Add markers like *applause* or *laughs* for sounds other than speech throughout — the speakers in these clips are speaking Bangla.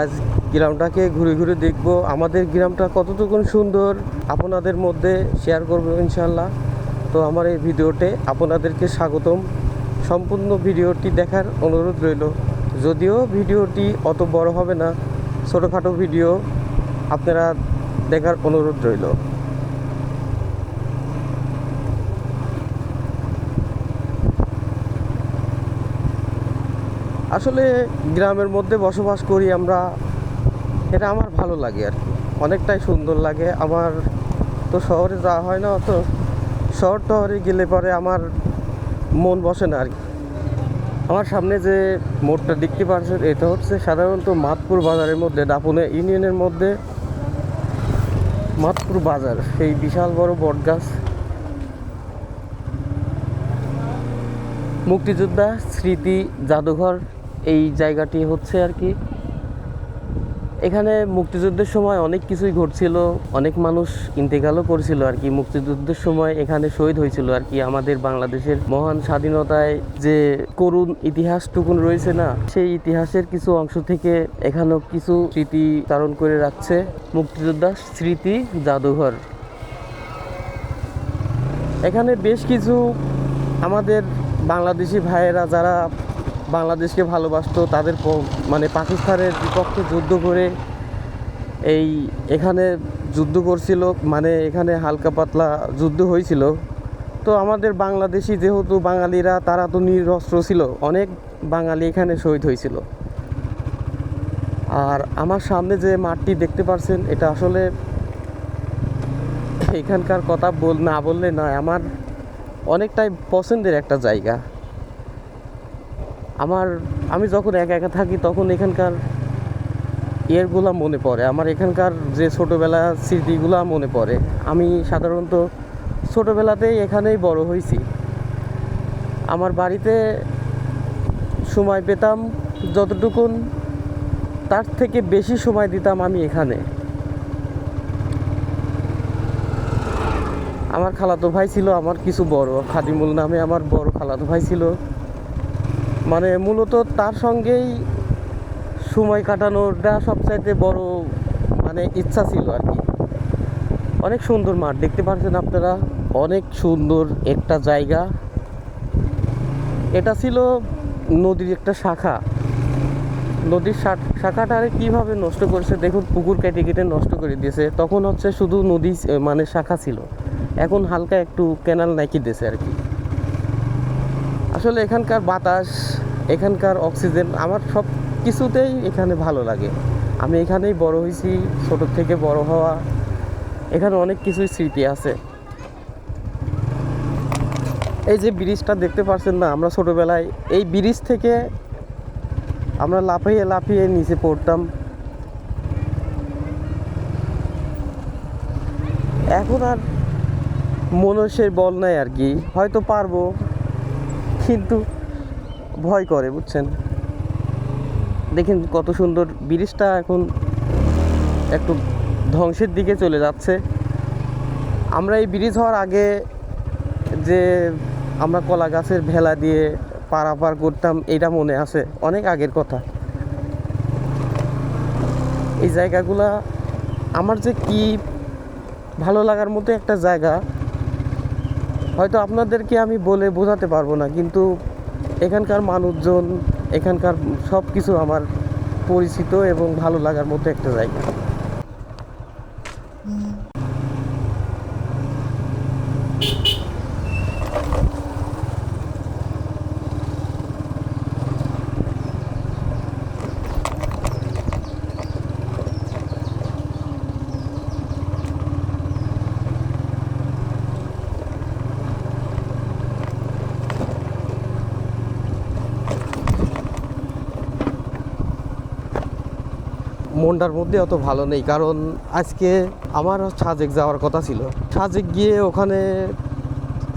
আজ গ্রামটাকে ঘুরে ঘুরে দেখব। আমাদের গ্রামটা কতটুকুন সুন্দর আপনাদের মধ্যে শেয়ার করব ইনশাল্লাহ তো আমার এই ভিডিওতে আপনাদেরকে স্বাগতম। সম্পূর্ণ ভিডিওটি দেখার অনুরোধ রইল। যদিও ভিডিওটি অত বড় হবে না, ছোটোখাটো ভিডিও আপনারা দেখার অনুরোধ রইল। আসলে গ্রামের মধ্যে বসবাস করি আমরা, এটা আমার ভালো লাগে আর কি। অনেকটাই সুন্দর লাগে। আমার তো শহরে যাওয়া হয় না, অত শহর টহরে গেলে পরে আমার মন বসে না আর কি। আমার সামনে যে মোড়টা দেখতে পাচ্ছেন, এটা হচ্ছে সাধারণত মাতপুর বাজারের মধ্যে, দাপুনে ইউনিয়নের মধ্যে মাতপুর বাজার, সেই বিশাল বড় বটগাছ। মুক্তিযোদ্ধা স্মৃতি জাদুঘর এই জায়গাটি হচ্ছে আর কি। এখানে মুক্তিযুদ্ধের সময় অনেক কিছুই ঘটছিল, অনেক মানুষ ইন্তেকালও করছিল আর কি। মুক্তিযুদ্ধের সময় এখানে শহীদ হয়েছিল আর কি আমাদের বাংলাদেশের মহান স্বাধীনতায় যে করুণ ইতিহাসটুকুন রয়েছে না, সেই ইতিহাসের কিছু অংশ থেকে এখানেও কিছু স্মৃতি চারণ করে রাখছে মুক্তিযোদ্ধা স্মৃতি জাদুঘর। এখানে বেশ কিছু আমাদের বাংলাদেশি ভাইয়েরা যারা বাংলাদেশকে ভালোবাসতো, তাদের মানে পাকিস্তানের বিপক্ষে যুদ্ধ করে এই এখানে যুদ্ধ করছিল মানে এখানে হালকা পাতলা যুদ্ধ হয়েছিল। তো আমাদের বাংলাদেশি যেহেতু বাঙালিরা, তারা তো নিরস্ত্র ছিল, অনেক বাঙালি এখানে শহীদ হয়েছিল। আর আমার সামনে যে মাঠটি দেখতে পারছেন, এটা আসলে এখানকার কথা বল, না বললে নয়, আমার অনেকটাই পছন্দের একটা জায়গা। আমার, আমি যখন একা একা থাকি, তখন এখানকার ইয়েরগুলা মনে পড়ে। আমার এখানকার যে ছোটোবেলা স্মৃতিগুলা মনে পড়ে। আমি সাধারণত ছোটোবেলাতেই এখানেই বড় হয়েছি আমার বাড়িতে সময় পেতাম যতটুকুন, তার থেকে বেশি সময় দিতাম আমি এখানে। আমার খালাতো ভাই ছিল আমার কিছু বড়, খাদিমুল নামে আমার বড় খালাতো ভাই ছিল। মানে মূলত তার সঙ্গেই সময় কাটানোটা সবচাইতে বড় মানে ইচ্ছা ছিল আর কি। অনেক সুন্দর মাঠ, দেখতে পাচ্ছেন আপনারা? অনেক সুন্দর একটা জায়গা। এটা ছিল নদীর একটা শাখা। নদীর শা- শাখাটারে কীভাবে নষ্ট করেছে? দেখুন, পুকুর কেটে কেটে নষ্ট করে দিয়েছে। তখন হচ্ছে শুধু নদী মানে শাখা ছিল। এখন হালকা একটু ক্যানাল নাকি দিয়েছে আর কি। আসলে এখানকার বাতাস, এখানকার অক্সিজেন আমার সব কিছুতেই এখানে ভালো লাগে। আমি এখানেই বড় হয়েছি, ছোট থেকে বড় হওয়া। এখানে অনেক কিছুই স্মৃতি আছে। এই যে ব্রিজটা দেখতে পাচ্ছেন না, আমরা ছোটোবেলায় এই ব্রিজ থেকে আমরা লাফিয়ে লাফিয়ে নিচে পড়তাম। এখন আর মনুষ্যের বল নাই আর কি। হয়তো পারব কিন্তু ভয় করে, বুঝছেন? দেখেন কত সুন্দর ব্রিজটা এখন একটু ধ্বংসের দিকে চলে যাচ্ছে। আমরা এই ব্রিজ হওয়ার আগে যে আমরা কলা গাছের ভেলা দিয়ে পারাপার করতাম এটা মনে আছে, অনেক আগের কথা। এই জায়গাগুলা আমার যে কি ভালো লাগার মতো একটা জায়গা হয়তো আপনাদেরকে আমি বলে বোঝাতে পারব না, কিন্তু এখানকার মানুষজন, এখানকার সব কিছু আমার পরিচিত এবং ভালো লাগার মতো একটা জায়গা। মনটার মধ্যে অত ভালো নেই, কারণ আজকে আমার সাজেক যাওয়ার কথা ছিল। সাজেক গিয়ে ওখানে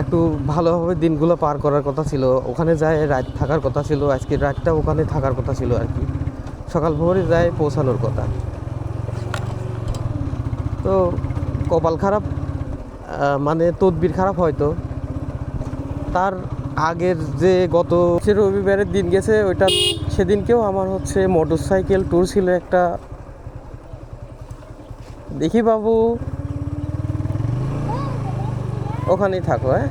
একটু ভালোভাবে দিনগুলো পার করার কথা ছিল। ওখানে যায় রাত থাকার কথা ছিল, আজকে রাতটা ওখানে থাকার কথা ছিল আর কি। সকাল ভোরে যায় পৌঁছানোর কথা। তো কপাল খারাপ মানে তদবির খারাপ হয়তো। তার আগের যে গত সে রবিবারের দিন গেছে, ওইটা সেদিনকেও আমার হচ্ছে মোটর সাইকেল ট্যুর ছিল একটা দেখি বাবু। ওখানেই থাকো হ্যাঁ?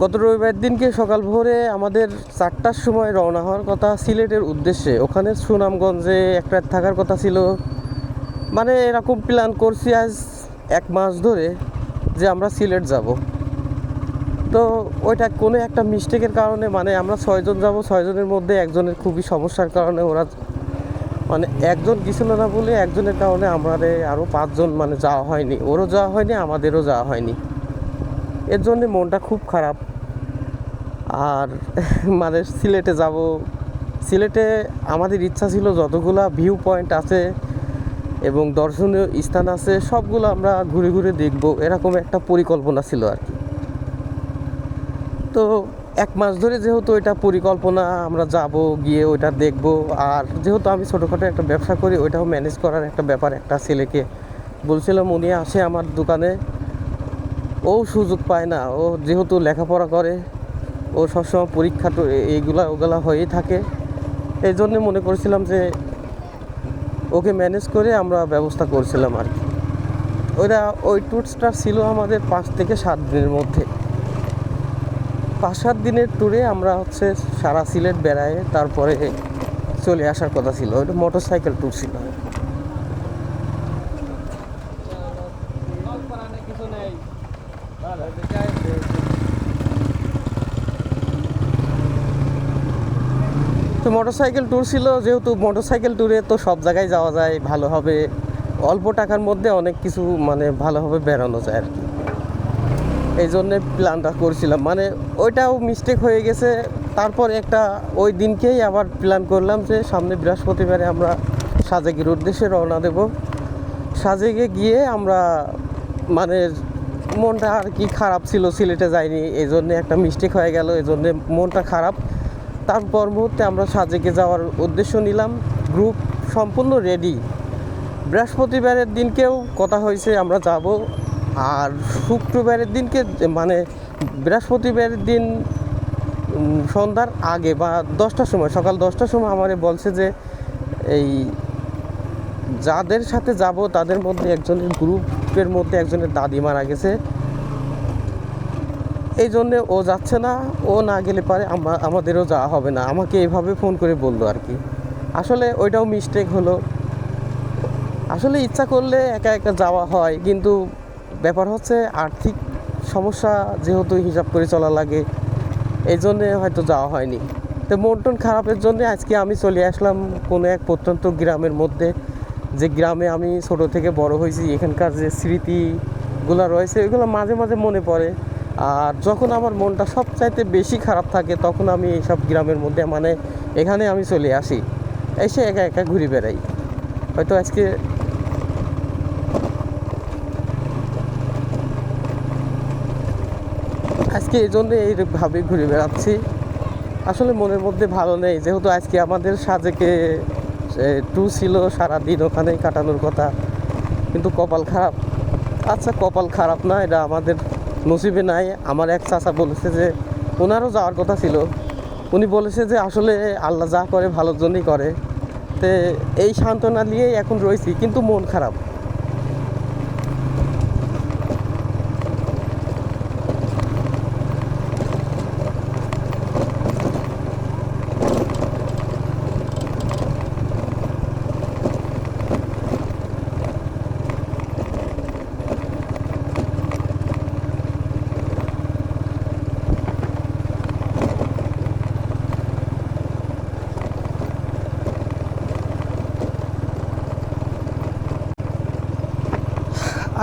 গত রবিবার দিনকে সকাল ভোরে আমাদের চারটার সময় রওনা হওয়ার কথা সিলেটের উদ্দেশ্যে। ওখানে সুনামগঞ্জে একটা থাকার কথা ছিল। মানে এরকম প্ল্যান করছি আজ এক মাস ধরে যে আমরা সিলেট যাব। তো ওইটা কোনো একটা মিস্টেকের কারণে মানে আমরা ছয়জন যাব, ছয়জনের মধ্যে একজনের খুবই সমস্যার কারণে ওরা মানে একজন গেছিল না বলে একজনের কারণে আমাদের আরও পাঁচজন মানে যাওয়া হয়নি। ওরও যাওয়া হয়নি, আমাদেরও যাওয়া হয়নি। এর জন্যে মনটা খুব খারাপ। আর *laughs* মানে সিলেটে যাব। সিলেটে আমাদের ইচ্ছা ছিল যতগুলা ভিউ পয়েন্ট আছে এবং দর্শনীয় স্থান আছে, সবগুলো আমরা ঘুরে ঘুরে দেখব। এরকম একটা পরিকল্পনা ছিল আর কি। তো এক মাস ধরে যেহেতু ওইটা পরিকল্পনা, আমরা যাব গিয়ে ওইটা দেখব। আর যেহেতু আমি ছোটোখাটো একটা ব্যবসা করি, ওইটাও ম্যানেজ করার একটা ব্যাপার একটা ছেলেকে। বলছিলাম, উনি আসে আমার দোকানে। ও সুযোগ পায় না। ও যেহেতু লেখাপড়া করে, ও সবসময় পরীক্ষা তো এইগুলা ওগুলা হয়েই থাকে। এই জন্যে মনে করেছিলাম যে, ওকে ম্যানেজ করে আমরা ব্যবস্থা করছিলাম আর কি। ওইটা, ওই ট্যুরসটা ছিল আমাদের পাঁচ থেকে সাত দিনের মধ্যে। পাঁচ সাত দিনের ট্যুরে আমরা হচ্ছে সারা সিলেট বেড়ায় তারপরে চলে আসার কথা ছিল। ওইটা মোটর সাইকেল ট্যুর ছিল। তো মোটরসাইকেল ট্যুর ছিল, যেহেতু মোটরসাইকেল ট্যুরে তো সব জায়গায় যাওয়া যায়, ভালো হবে। অল্প টাকার মধ্যে অনেক কিছু মানে ভালোভাবে বেড়ানো যায় আর কি। এই জন্যে প্ল্যানটা করছিলাম। মানে ওইটাও মিস্টেক হয়ে গেছে। তারপর একটা ওই দিনকেই আবার প্ল্যান করলাম যে সামনে বৃহস্পতিবারে আমরা সাজেকের উদ্দেশ্যে রওনা দেব। সাজেকে গিয়ে আমরা মানে মনটা আর কি খারাপ ছিল, সিলেটে যাইনি। এই জন্যে একটা মিস্টেক হয়ে গেল এই জন্যে মনটা খারাপ। তারপর মুহূর্তে আমরা সাজেকে যাওয়ার উদ্দেশ্য নিলাম। গ্রুপ সম্পূর্ণ রেডি বৃহস্পতিবারের দিনকেও কথা হয়েছে, আমরা যাব। আর শুক্রবারের দিনকে মানে বৃহস্পতিবারের দিন সন্ধ্যার আগে বা দশটার সময়, সকাল দশটার সময় আমারে বলছে যে, এই যাদের সাথে যাব তাদের মধ্যে একজনের গ্রুপের মধ্যে একজনের দাদি মারা গেছে। এই জন্যে ও যাচ্ছে না, ও না গেলে পারে আমাদেরও যাওয়া হবে না। আমাকে এইভাবে ফোন করে বলল আর কি। আসলে ওইটাও মিস্টেক হলো। আসলে ইচ্ছা করলে একা একা যাওয়া হয়, কিন্তু ব্যাপার হচ্ছে আর্থিক সমস্যা যেহেতু হিসাব করে চলা লাগে, এই জন্যে হয়তো যাওয়া হয়নি। তো মন টন খারাপের জন্য আজকে আমি চলে আসলাম কোনো এক প্রত্যন্ত গ্রামের মধ্যে। যে গ্রামে আমি ছোট থেকে বড় হয়েছি, এখানকার যে স্মৃতিগুলো রয়েছে, এগুলো মাঝে মাঝে মনে পড়ে। আর যখন আমার মনটা সবচাইতে বেশি খারাপ থাকে, তখন আমি এইসব গ্রামের মধ্যে মানে এখানে আমি চলে আসি। এসে একা একা ঘুরে বেড়াই। হয়তো আজকে আজকে এই জন্যে এইভাবে ঘুরে বেড়াচ্ছি। আসলে মনের মধ্যে ভালো নেই, যেহেতু আজকে আমাদের সাজেকে টু ছিল, সারাদিন ওখানেই কাটানোর কথা। কিন্তু কপাল খারাপ। আচ্ছা কপাল খারাপ না, এটা আমাদের নসিবে নাই। আমার এক চাচা বলেছে যে, ওনারও যাওয়ার কথা ছিল। উনি বলেছে যে, আসলে আল্লাহ যা করে ভালোর জন্যই করে। তে, এই সান্ত্বনা নিয়েই এখন রয়েছি, কিন্তু মন খারাপ।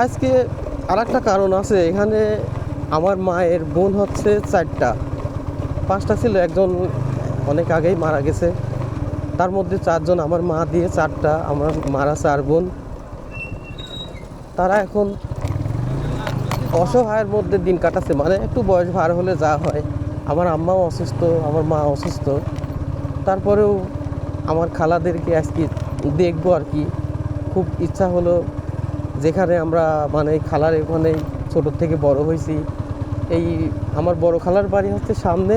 আজকে আর একটা কারণ আছে, এখানে আমার মায়ের বোন হচ্ছে চারটা। পাঁচটা ছিল, একজন অনেক আগেই মারা গেছে। তার মধ্যে চারজন, আমার মা দিয়ে চারটা, আমার মারা চার বোন। তারা এখন অসহায়ের মধ্যে দিন কাটাচ্ছে মানে একটু বয়স ভার হলে যা হয়। আমার আম্মাও অসুস্থ, আমার মা অসুস্থ। তারপরেও আমার খালাদেরকে আজকে দেখব আর কি। খুব ইচ্ছা হলো যেখানে আমরা মানে খালার ওখানে ছোটোর থেকে বড় হয়েছি। এই আমার বড় খালার বাড়ি হচ্ছে সামনে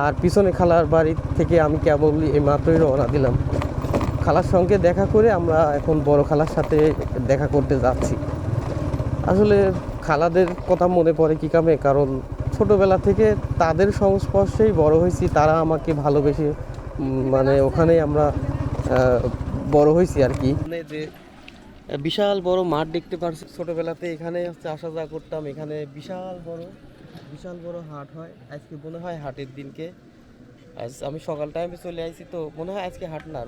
আর পিছনে খালার বাড়ি থেকে আমি কেবল এই মাত্রই রওনা দিলাম। খালার সঙ্গে দেখা করে আমরা এখন বড় খালার সাথে দেখা করতে যাচ্ছি। আসলে খালাদের কথা মনে পড়ে কি কামে কারণ ছোটোবেলা থেকে তাদের সংস্পর্শেই বড় হয়েছি তারা আমাকে ভালোবেসে মানে ওখানেই আমরা বড় হয়েছি আর কি। মানে যে বিশাল বড় মাঠ দেখতে পারছি। ছোটবেলাতে এখানে হচ্ছে আসা যাওয়া করতাম, এখানে বিশাল বড় বিশাল বড় হাট হয়। আজকে মনে হয় হাটের দিনকে। আজ আমি সকাল টাইমে চলে আসছি তো মনে হয় আজকে হাট না।